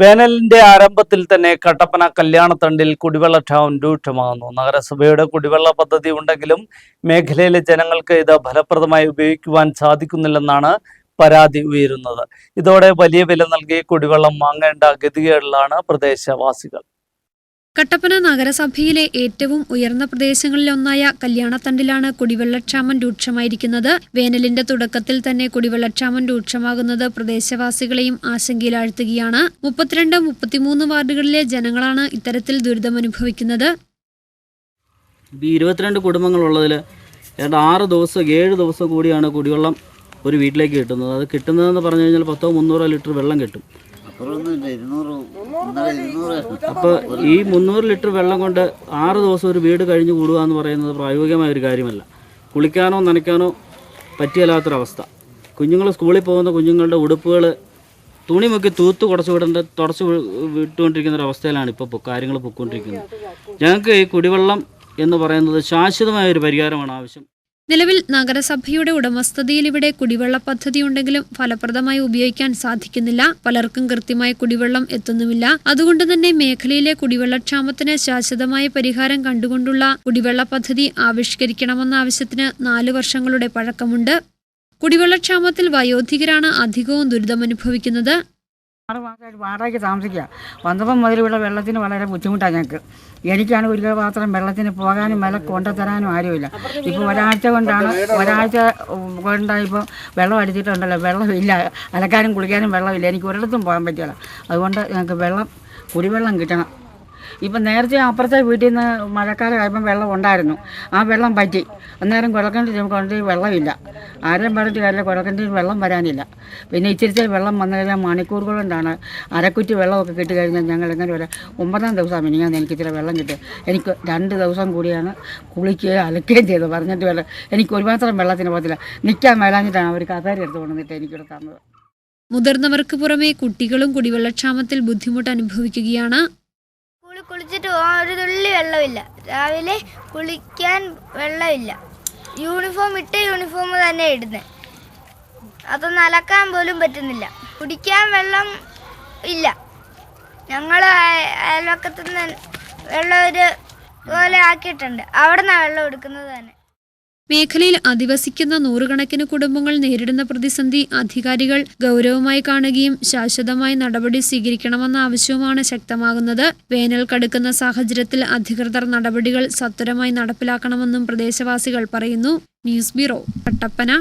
വേനലിന്റെ ആരംഭത്തിൽ തന്നെ കട്ടപ്പന കല്യാണത്തണ്ടിൽ കുടിവെള്ള ക്ഷാമം രൂക്ഷമാകുന്നു. നഗരസഭയുടെ കുടിവെള്ള പദ്ധതി ഉണ്ടെങ്കിലും മേഖലയിലെ ജനങ്ങൾക്ക് ഇത് ഫലപ്രദമായി ഉപയോഗിക്കുവാൻ സാധിക്കുന്നില്ലെന്നാണ് പരാതി ഉയരുന്നത്. ഇതോടെ വലിയ വില നൽകി കുടിവെള്ളം വാങ്ങേണ്ട ഗതികേടിലാണ് പ്രദേശവാസികൾ. കട്ടപ്പന നഗരസഭയിലെ ഏറ്റവും ഉയർന്ന പ്രദേശങ്ങളിലൊന്നായ കല്യാണത്തണ്ടിലാണ് കുടിവെള്ളക്ഷാമം രൂക്ഷമായിരിക്കുന്നത്. വേനലിന്റെ തുടക്കത്തിൽ തന്നെ കുടിവെള്ളക്ഷാമം രൂക്ഷമാകുന്നത് പ്രദേശവാസികളെയും ആശങ്കയിലാഴ്ത്തുകയാണ്. മുപ്പത്തിരണ്ട് മുപ്പത്തിമൂന്ന് വാർഡുകളിലെ ജനങ്ങളാണ് ഇത്തരത്തിൽ ദുരിതമനുഭവിക്കുന്നത്. ഇരുപത്തിരണ്ട് കുടുംബങ്ങളുള്ളതിൽ ആറ് ദിവസം ഏഴ് ദിവസം കൂടിയാണ് കുടിവെള്ളം ഒരു വീട്ടിലേക്ക് കിട്ടുന്നത്. അത് കിട്ടുന്നതെന്ന് പറഞ്ഞു കഴിഞ്ഞാൽ പത്തോ മുന്നൂറോ ലിറ്റർ വെള്ളം കിട്ടും. അപ്പോൾ ഈ മുന്നൂറ് ലിറ്റർ വെള്ളം കൊണ്ട് ആറ് ദിവസം ഒരു വീട് കഴിഞ്ഞ് കൂടുക എന്ന് പറയുന്നത് പ്രായോഗികമായ ഒരു കാര്യമല്ല. കുളിക്കാനോ നനയ്ക്കാനോ പറ്റിയല്ലാത്തൊരവസ്ഥ. കുഞ്ഞുങ്ങൾ സ്കൂളിൽ പോകുന്ന കുഞ്ഞുങ്ങളുടെ ഉടുപ്പുകൾ തുണി മുക്കി തൂത്ത് കുടച്ച് വിടേണ്ട തുടച്ച് വിട്ടുകൊണ്ടിരിക്കുന്ന ഒരു അവസ്ഥയിലാണ് ഇപ്പോൾ കാര്യങ്ങൾ പൊക്കൊണ്ടിരിക്കുന്നത്. ഞങ്ങൾക്ക് ഈ കുടിവെള്ളം എന്ന് പറയുന്നത് ശാശ്വതമായ ഒരു പരിഹാരമാണ് ആവശ്യം. നിലവിൽ നഗരസഭയുടെ ഉടമസ്ഥതയിൽ ഇവിടെ കുടിവെള്ള പദ്ധതി ഉണ്ടെങ്കിലും ഫലപ്രദമായി ഉപയോഗിക്കാൻ സാധിക്കുന്നില്ല. പലർക്കും കൃത്യമായി കുടിവെള്ളം എത്തുന്നുമില്ല. അതുകൊണ്ട് തന്നെ മേഖലയിലെ കുടിവെള്ളക്ഷാമത്തിന് ശാശ്വതമായ പരിഹാരം കണ്ടുകൊണ്ടുള്ള കുടിവെള്ള പദ്ധതി ആവിഷ്കരിക്കണമെന്ന ആവശ്യത്തിന് നാല് വർഷങ്ങളുടെ പഴക്കമുണ്ട്. കുടിവെള്ളക്ഷാമത്തിൽ വയോധികരാണ് അധികവും ദുരിതമനുഭവിക്കുന്നത്. ആറ് വാടകയ്ക്ക് താമസിക്കുക. വന്നപ്പം ഇവിടെ വെള്ളത്തിന് വളരെ ബുദ്ധിമുട്ടാണ് ഞങ്ങൾക്ക്. എനിക്കാണ് ഒരു മാത്രം വെള്ളത്തിന് പോകാനും വില കൊണ്ടുതരാനും ആരുമില്ല. ഇപ്പോൾ ഒരാഴ്ച കൊണ്ടാണ് ഒരാഴ്ച കൊണ്ടാണ് ഇപ്പോൾ വെള്ളം അടിച്ചിട്ടുണ്ടല്ലോ. വെള്ളമില്ല. അലക്കാനും കുളിക്കാനും വെള്ളമില്ല. എനിക്ക് ഒരിടത്തും പോകാൻ പറ്റില്ല. അതുകൊണ്ട് ഞങ്ങൾക്ക് വെള്ളം കുടിവെള്ളം കിട്ടണം. ഇപ്പം നേരത്തെ അപ്പുറത്തെ വീട്ടിൽ നിന്ന് മഴക്കാലമായപ്പം വെള്ളം ഉണ്ടായിരുന്നു. ആ വെള്ളം പറ്റി. അന്നേരം കുഴക്കണ്ടി കൊണ്ട് വെള്ളമില്ല. ആരെയും പറഞ്ഞിട്ട് കാര്യമില്ല. കുഴക്കണ്ടി വെള്ളം വരാനില്ല. പിന്നെ ഇച്ചിരി വെള്ളം വന്നു കഴിഞ്ഞാൽ മണിക്കൂറുകൾ കൊണ്ടാണ് അരക്കുറ്റി വെള്ളമൊക്കെ കിട്ടി കഴിഞ്ഞാൽ ഞങ്ങൾ എങ്ങനെ വരാം? ഒമ്പതാം ദിവസമാണ് മിനിങ്ങാന്ന് എനിക്ക് ഇച്ചിരി വെള്ളം കിട്ടി എനിക്ക് രണ്ട് ദിവസം കൂടിയാണ് കുളിക്കുകയും അലക്കുകയും ചെയ്തത്. പറഞ്ഞിട്ട് വെള്ളം എനിക്ക് ഒരു മാത്രം വെള്ളത്തിന് പോകത്തില്ല. നിൽക്കാൻ മേലാഞ്ഞിട്ടാണ് അവർ കഥേരി എടുത്ത് കൊണ്ടുവന്നിട്ട് എനിക്കിവിടെ തന്നത്. മുതിർന്നവർക്ക് പുറമെ കുട്ടികളും കുടിവെള്ളക്ഷാമത്തിൽ ബുദ്ധിമുട്ട് അനുഭവിക്കുകയാണ് കുളിച്ചിട്ട് പോകാൻ ഒരു തുള്ളി വെള്ളമില്ല. രാവിലെ കുളിക്കാൻ വെള്ളമില്ല. യൂണിഫോം ഇട്ട യൂണിഫോം തന്നെ ഇടുന്നത് അതൊന്ന് അലക്കാൻ പോലും പറ്റുന്നില്ല. കുടിക്കാൻ വെള്ളം ഇല്ല. ഞങ്ങൾ അയൽവക്കത്തു നിന്ന് വെള്ളം ഒരു പോലെ ആക്കിയിട്ടുണ്ട്. അവിടെ നിന്നാണ് വെള്ളം എടുക്കുന്നത് തന്നെ. മേഖലയിൽ അധിവസിക്കുന്ന നൂറുകണക്കിന് കുടുംബങ്ങൾ നേരിടുന്ന പ്രതിസന്ധി അധികാരികൾ ഗൗരവമായി കാണുകയും ശാശ്വതമായി നടപടി സ്വീകരിക്കണമെന്ന ആവശ്യവുമാണ് ശക്തമാകുന്നത്. വേനൽ കടുക്കുന്ന സാഹചര്യത്തിൽ അധികൃതർ നടപടികൾ സത്വരമായി നടപ്പിലാക്കണമെന്നും പ്രദേശവാസികൾ പറയുന്നു. News bureau Kattappana.